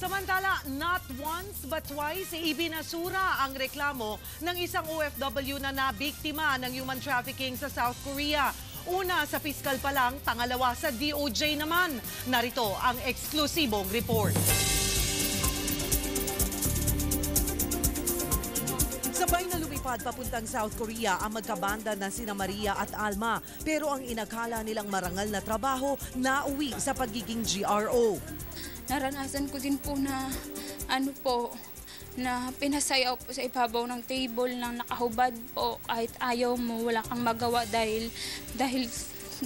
Samantala, not once but twice, ibinasura ang reklamo ng isang OFW na nabiktima ng human trafficking sa South Korea. Una sa piskal pa lang, pangalawa sa DOJ naman. Narito ang eksklusibong report. Na lumipad papuntang South Korea ang magkabanda na sina Maria at Alma. Pero ang inakala nilang marangal na trabaho, nauwi sa pagiging GRO. naranasan ko din po na ano po na pinasayaw po sa ibabaw ng table na nakahubad po kahit ayaw mo wala kang magawa dahil dahil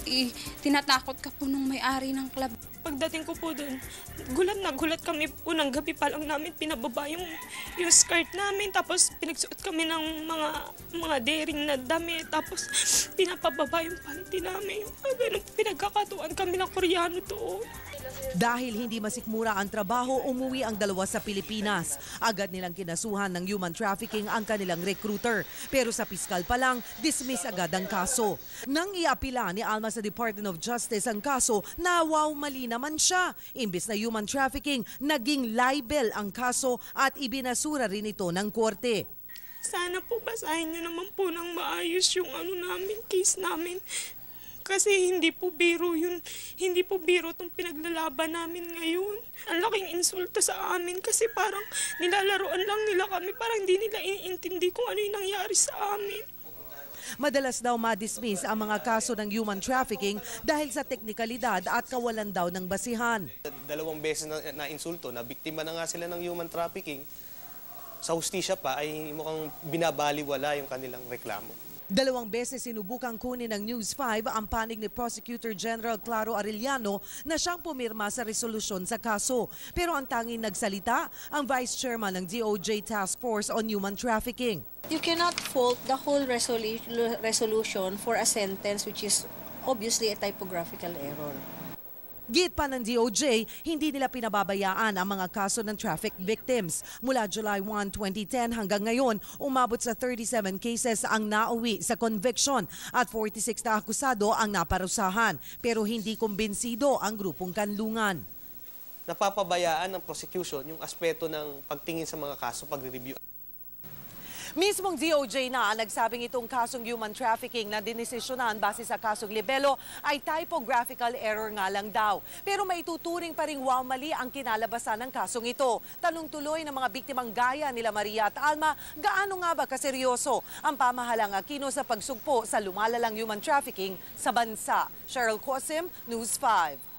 i- tinatakot ka po nung may-ari ng club. Pagdating ko po doon, gulat na gulat kami po ng gabi pa lang namin pinababa yung, yung skirt namin tapos pinagsuot kami ng mga mga daring na damit tapos pinapababa yung panty namin. Yung ganun, pinagkakatuan kami ng Koreano doon. Dahil hindi masikmura ang trabaho, umuwi ang dalawa sa Pilipinas. Agad nilang kinasuhan ng human trafficking ang kanilang recruiter. Pero sa piskal pa lang, dismiss agad ang kaso. Nang iapila ni Alma sa Department of Justice ang kaso, nawaw mali naman siya. Imbis na human trafficking, naging libel ang kaso at ibinasura rin ito ng korte. Sana po basahin niyo naman po ng maayos yung ano namin, case namin. Kasi hindi po biro yun. Hindi po biro itong pinaglalaban namin ngayon. Ang laking insulto sa amin kasi parang nilalaroan lang nila kami. Parang hindi nila iniintindi kung ano yung nangyari sa amin. Madalas daw madismiss ang mga kaso ng human trafficking dahil sa teknikalidad at kawalan daw ng basihan. dalawang beses na, na insulto, na biktima na nga sila ng human trafficking, sa hustisya pa ay mukhang binabaliwala yung kanilang reklamo. Dalawang beses sinubukang kunin ng News 5 ang panig ni Prosecutor General Claro Arellano na siyang pumirma sa resolusyon sa kaso. Pero ang tanging nagsalita ang Vice Chairman ng DOJ Task Force on Human Trafficking. You cannot fault the whole resolu- resolution for a sentence which is obviously a typographical error. Git pa ng DOJ, hindi nila pinababayaan ang mga kaso ng traffic victims. Mula July 1, 2010 hanggang ngayon, umabot sa 37 cases ang nauwi sa conviction at 46 na akusado ang naparusahan. Pero hindi kumbinsido ang grupong kanlungan. Napapabayaan ng prosecution yung aspeto ng pagtingin sa mga kaso, pagre-review. Mismong DOJ na ang nagsabing itong kasong human trafficking na dinesisyonan base sa kasong libelo ay typographical error nga lang daw. Pero maituturing pa rin wow mali ang kinalabasan ng kasong ito. Tanong tuloy ng mga biktimang gaya nila Maria at Alma, gaano nga ba kaseryoso ang pamahalang akino sa pagsugpo sa lumalalang human trafficking sa bansa? Cheryl Cosim, News 5.